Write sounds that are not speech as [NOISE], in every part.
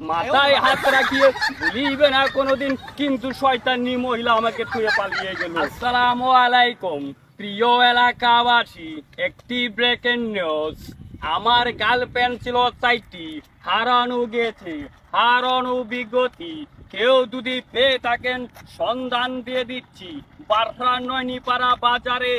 মাথায় হাত রাখিয়ে ভুলিবে না কোনোদিন কিন্তু শয়তানি মহিলা আমাকে থুয়ে পালিয়ে গেল। আসসালামু আলাইকুম প্রিয় এলাকাবাসী একটি ব্রেকেন নিউজ আমার গার্লফ্রেন্ড ছিল চাইটি হারানো গেছে হারানো বিগতি। কেউ যদি পেয়ে থাকেন সন্ধান দিয়ে দিচ্ছি। বাররা নয়নিপাড়া বাজারে।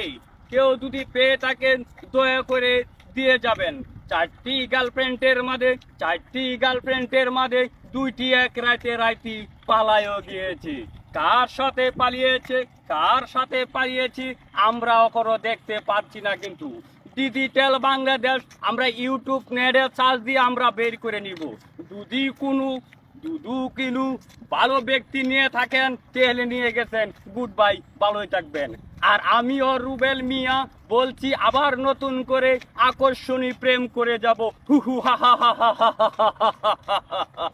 কেউ যদি পেয়ে থাকেন দয়া করে দিয়ে যাবেন। চারটি গার্লফ্রেন্ডের মাঝে, চারটি গার্লফ্রেন্ডের মাঝে দুইটি এক রাতে রাইতি পালায়ও গিয়েছে। কার সাথে পালিয়েছে, কার সাথে পালিয়েছি আমরা অকরো দেখতে পাচ্ছি না কিন্তু। ডিজিটাল বাংলাদেশ, আমরা ইউটিউব নেটে সার্চ দিয়ে আমরা বের করে নিব। যদি কোনো দুদু কিনু ভালো ব্যক্তি নিয়ে থাকেন, তাহলে নিয়ে গেছেন। গুড বাই ভালোই থাকবেন। আর আমিও রুবেল মিয়া বলছি আবার নতুন করে আকর্ষণী প্রেম করে যাব হু হু হা হা হা হা হা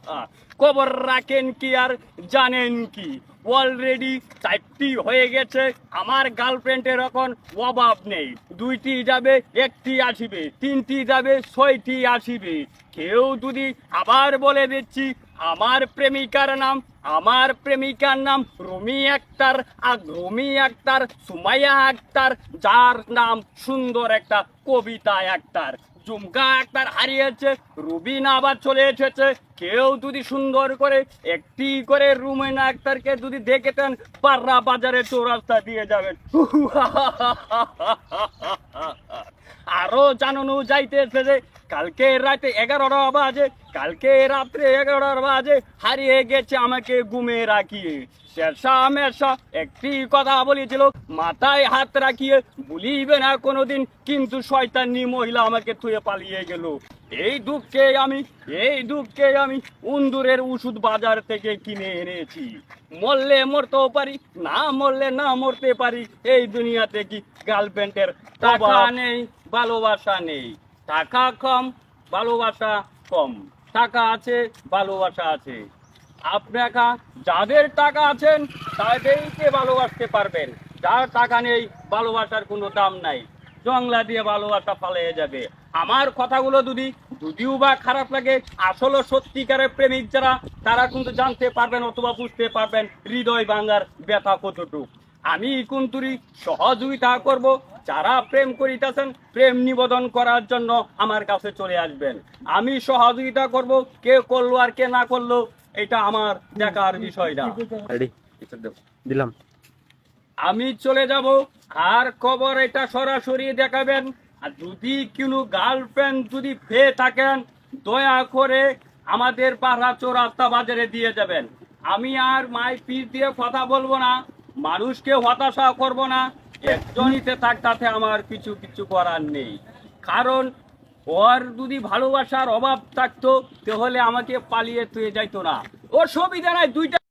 হা খবর রাখেন কি আর জানেন কি অলরেডি চারটি হয়ে গেছে। আমার গার্লফ্রেন্ডের এখন অভাব নেই। দুইটি যাবে, একটি আসিবে, তিনটি যাবে, ছয়টি আসিবে। কেউ যদি আবার বলে দিচ্ছি, আমার প্রেমিকার নাম, আমার প্রেমিকার নাম রুমি আক্তার, আর রুমি আক্তার সুমাইয়া আক্তার, যার নাম সুন্দর একটা কবিতা আক্তার। জুমকা আক্তার হারিয়েছে, রুবিন আবার চলে এসেছে। কেউ যদি সুন্দর করে একটি করে রুমিনা আক্তারকে যদি দেখেতেন পার্রা বাজারে চৌরাস্তা দিয়ে যাবেন। [LAUGHS] আরও জানানো যাইতেছে যে কালকে রাতে এগারোটা বাজে কালকে রাত্রে এগারোটার বাজে হারিয়ে গেছে আমাকে ঘুমে রাখিয়ে। শেষা মেশা একটি কথা বলেছিল মাথায় হাত রাখিয়ে ভুলিবে না কোনোদিন কিন্তু শয়তানি মহিলা আমাকে থুয়ে পালিয়ে গেল। এই দুঃখে আমি এই দুঃখে আমি উন্দুরের ওষুধ বাজার থেকে কিনে এনেছি। মরলে মরতেও পারি না মরলে না মরতে পারি এই দুনিয়াতে কি গার্লফ্রেন্ডের টাকা নেই ভালোবাসা নেই। টাকা কম, ভালোবাসা কম। টাকা আছে, ভালোবাসা আছে। আপনারা যাদের টাকা আছেন, তাদেরকে ভালোবাসতে পারবেন। যার টাকা নেই, ভালোবাসার কোনো দাম নাই। জংলা দিয়ে ভালোবাসা পালিয়ে যাবে। আমার কথাগুলো যদি, যদিও বা খারাপ লাগে, আসলে সত্যিকারের প্রেমিক যারা, তারা কিন্তু জানতে পারবেন অথবা বুঝতে পারবেন হৃদয় ভাঙার ব্যথা কতটুকু। আমি কুন্তুরি সহযোগিতা করব যারা প্রেম করিতেছেন প্রেম নিবেদন করার জন্য আমার কাছে চলে আসবেন। আমি সহযোগিতা করব কে করল আর কে না করল এটা আমার দেখার বিষয় না। দিলাম। আমি চলে যাব আর খবর এটা সরাসরি দেখাবেন। আর যদি কোনো গার্লফ্রেন্ড যদি পেয়ে থাকেন দয়া করে আমাদের পাড়া চৌরাস্তা বাজারে দিয়ে যাবেন। আমি আর মাই পিস দিয়ে কথা বলব না। মানুষকে হতাশা করব না একজনইতে থাক, তাতে আমার কিছু কিছু করার নেই। কারণ, ওর যদি ভালোবাসার অভাব থাকতো, তাহলে আমাকে পালিয়ে তুই যাইতো না। ওর সুবিধা নাই, দুইটা